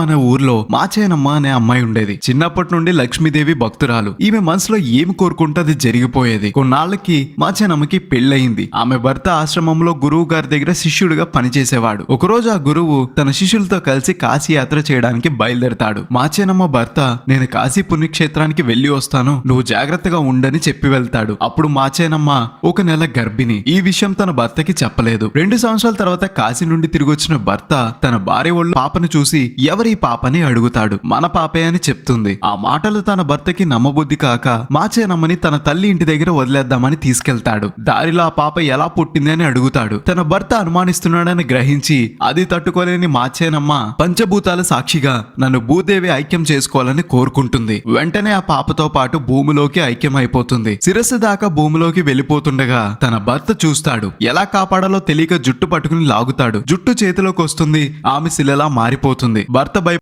అనే ఊర్లో మాచేనమ్మ అనే అమ్మాయి ఉండేది. చిన్నప్పటి నుండి లక్ష్మీదేవి భక్తురాలు. ఈమె మనసులో ఏమి కోరుకుంటే జరిగిపోయేది. కొన్నాళ్ళకి మాచేనమ్మకి పెళ్ళయింది. ఆమె భర్త ఆశ్రమంలో గురువు గారి దగ్గర శిష్యుడిగా పనిచేసేవాడు. ఒకరోజు ఆ గురువు తన శిష్యులతో కలిసి కాశీ యాత్ర చేయడానికి బయలుదేరతాడు. మాచేనమ్మ భర్త నేను కాశీ పుణ్యక్షేత్రానికి వెళ్ళి వస్తాను. నువ్వు జాగ్రత్తగా ఉండని చెప్పి వెళ్తాడు. అప్పుడు మాచేనమ్మ ఒక నెల గర్భిణి. ఈ విషయం తన భర్తకి చెప్పలేదు. రెండు సంవత్సరాల తర్వాత కాశీ నుండి తిరిగి వచ్చిన భర్త తన భార్య ఒళ్ళు పాపను చూసి ఎవరి పాపని అడుగుతాడు. మన పాపే అని చెప్తుంది. ఆ మాటలు తన భర్తకి నమ్మబుద్ధి కాక మాచేనమ్మని తన తల్లి ఇంటి దగ్గర వదిలేద్దామని తీసుకెళ్తాడు. దారిలో ఆ పాప ఎలా పుట్టింది అని అడుగుతాడు. తన భర్త అనుమానిస్తున్నాడని గ్రహించి అది తట్టుకోలేని మాచేనమ్మ పంచభూతాల సాక్షిగా నన్ను భూదేవి ఐక్యం చేసుకోవాలని కోరుకుంటుంది. వెంటనే ఆ పాపతో పాటు భూమిలోకి ఐక్యం అయిపోతుంది శిరస్సు దాకా భూమిలోకి వెళ్ళిపోతుండగా తన భర్త చూస్తాడు. ఎలా కాపాడాలో తెలియక జుట్టు పట్టుకుని లాగుతాడు. జుట్టు చేతిలోకి వస్తుంది. ఆమె శిలలా మారిపోతుంది. భర్త